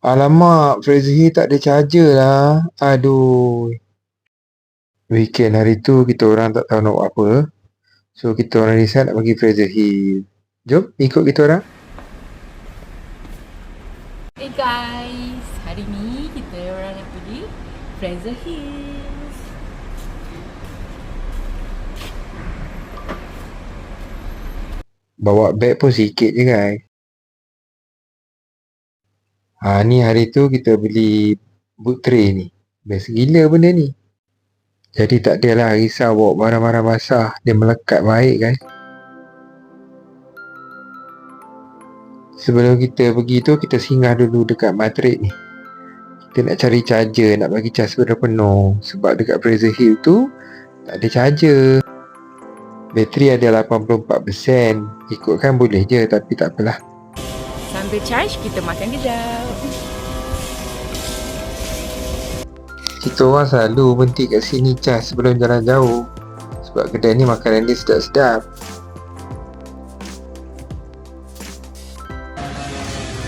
Alamak, Fraser Hill tak ada charger lah. Aduh. Weekend hari tu kita orang tak tahu nak buat apa. So kita orang decide nak pergi Fraser Hill. Jom ikut kita orang. Hey guys, hari ni kita orang nak pergi Fraser Hills. Bawa beg pun sikit je guys. Ha ni hari tu kita beli boot tray ni. Best gila benda ni. Jadi tak adalah risau bawa barang-barang basah. Dia melekat baik guys. Sebelum kita pergi tu kita singgah dulu dekat Madrid ni. Kita nak cari charger, nak bagi cas sudah penuh. Sebab dekat Fraser Hill tu tak ada charger. Bateri ada 84%. Ikutkan boleh je tapi tak apalah. Sambil charge, kita makan kejap. Kita orang selalu berhenti kat sini cas sebelum jalan jauh. Sebab kedai ni makanan dia sedap-sedap.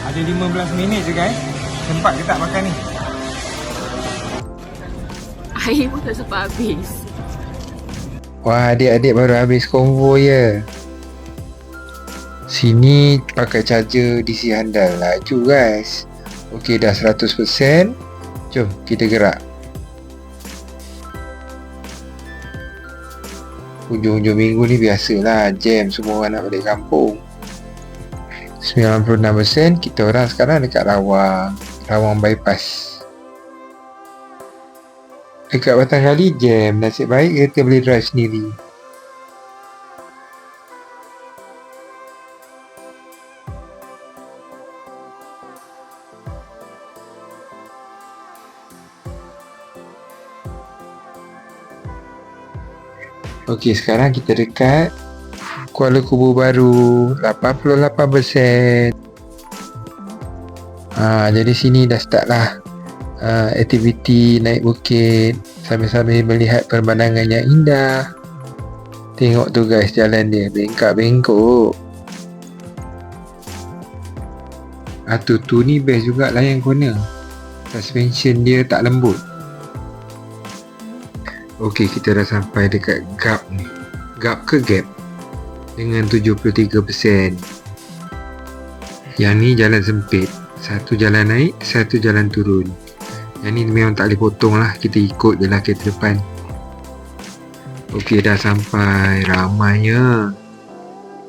Ada 15 minit je guys. Sempat ke tak makan ni? Air pun tak sempat habis. Wah, adik-adik baru habis konvo ya. Sini pakai charger DC handal laju guys. Okey dah 100%. Jom kita gerak. Hujung-hujung minggu ni biasalah jam semua orang nak balik kampung. 96% kita orang sekarang dekat Rawang. Rawang bypass. Dekat Batang Kali jam. Nasib baik kita boleh drive sendiri. Okey, sekarang kita dekat Kuala Kubu Baru 88%. Ha, jadi sini dah start lah uh, aktiviti naik bukit sambil-sambil melihat pemandangan yang indah. Tengok tu guys jalan dia bengkak-bengkok. Atu tu ni best juga lah yang corner. Suspension dia tak lembut. Okey, kita dah sampai dekat gap ni. Gap ke gap? Dengan 73%. Yang ni jalan sempit. Satu jalan naik, satu jalan turun. Yang ni memang tak boleh potong lah. Kita ikut je lah kereta depan. Okey, dah sampai. Ramainya.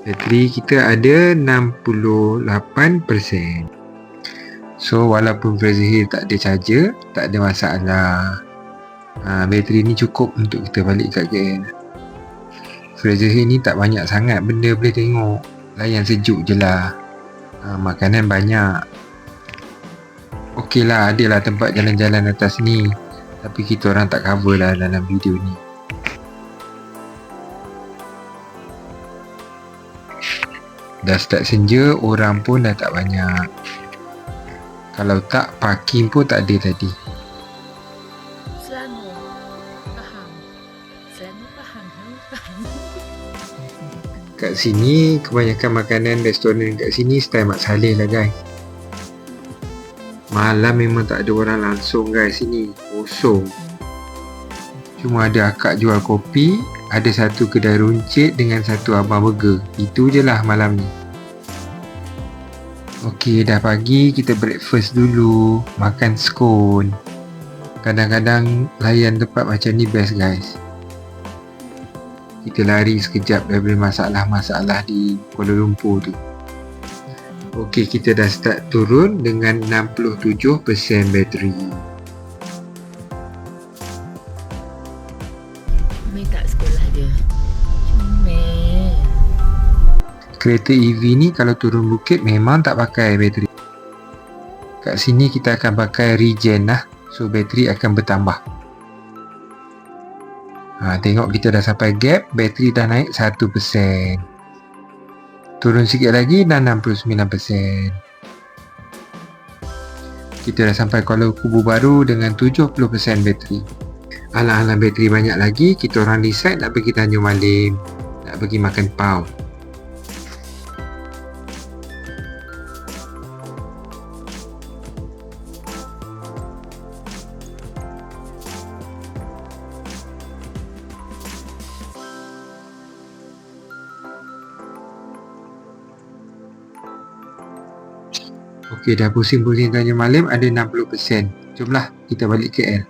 Bateri kita ada 68%. So, walaupun Hill tak ada charger, tak ada masalah ha, bateri ni cukup untuk kita balik kat KL Fraser Hill ni tak banyak sangat benda boleh tengok. Layan sejuk je lah. Ha, makanan banyak. Ok lah ada lah tempat jalan-jalan atas ni. Tapi kita orang tak cover lah dalam video ni. Dah start senja orang pun dah tak banyak. Kalau tak parking pun tak ada tadi. Faham. Faham. Kat sini kebanyakan makanan restoran kat sini style Mak Saleh lah guys. Malam memang tak ada orang langsung guys sini. Kosong. Cuma ada akak jual kopi ada satu kedai runcit dengan satu abang burger. Itu je lah malam ni. Ok dah pagi kita breakfast dulu. Makan scone kadang-kadang layan tempat macam ni best guys kita lari sekejap daripada masalah-masalah di Kuala Lumpur tu. Okey, kita dah start turun dengan 67% bateri. Mai tak sekolah dia. Comel. Kereta EV ni kalau turun bukit memang tak pakai bateri. Kat sini kita akan pakai regen lah. So bateri akan bertambah. Ha, tengok kita dah sampai gap, bateri dah naik 1%. Turun sikit lagi dah 69%. Kita dah sampai Kuala Kubu Baru dengan 70% bateri. Alang-alang bateri banyak lagi, kita orang decide nak pergi Tanjung Malim. Nak pergi makan pau. Okey, dah pusing-pusing Tanjung Malim ada 60%. Jomlah kita balik KL.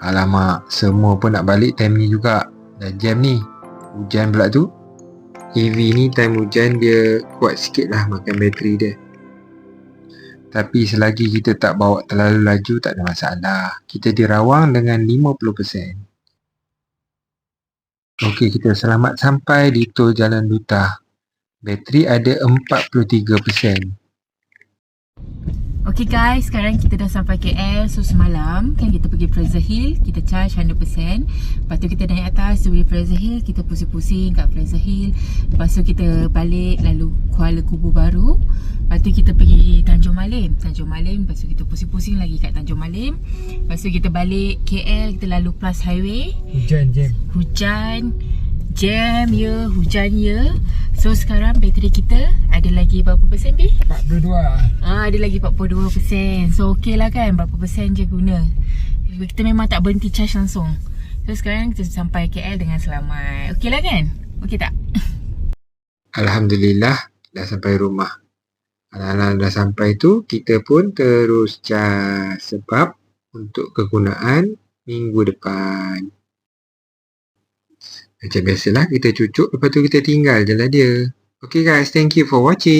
Alamak, semua pun nak balik time ni juga. Dah jam ni. Hujan pula tu. EV ni time hujan dia kuat sikit lah makan bateri dia. Tapi selagi kita tak bawa terlalu laju tak ada masalah. Kita dirawang dengan 50%. Okey, kita selamat sampai di tol Jalan Duta. Bateri ada 43%. Okay guys, sekarang kita dah sampai KL So semalam kan kita pergi Fraser Hill Kita charge 100% Lepas tu kita naik atas Dari Fraser Hill Kita pusing-pusing kat Fraser Hill. Lepas tu kita balik Lalu Kuala Kubu Baru. Lepas tu kita pergi Tanjung Malim. Tanjung Malim Lepas tu kita pusing-pusing lagi kat Tanjung Malim. Lepas tu kita balik KL Kita lalu Plus Highway. Hujan jam. Hujan Jam ya Hujan ya So sekarang bateri kita Ada lagi berapa persen Bi? 42 Ah, ada lagi 42%. So okey lah kan berapa persen je guna. Kita memang tak berhenti charge langsung. So sekarang kita sampai KL dengan selamat. Okey lah kan? Okey tak? Alhamdulillah dah sampai rumah. Anak-anak dah sampai tu kita pun terus cas sebab untuk kegunaan minggu depan. Macam biasalah kita cucuk lepas tu kita tinggal je lah dia. Okay guys, thank you for watching.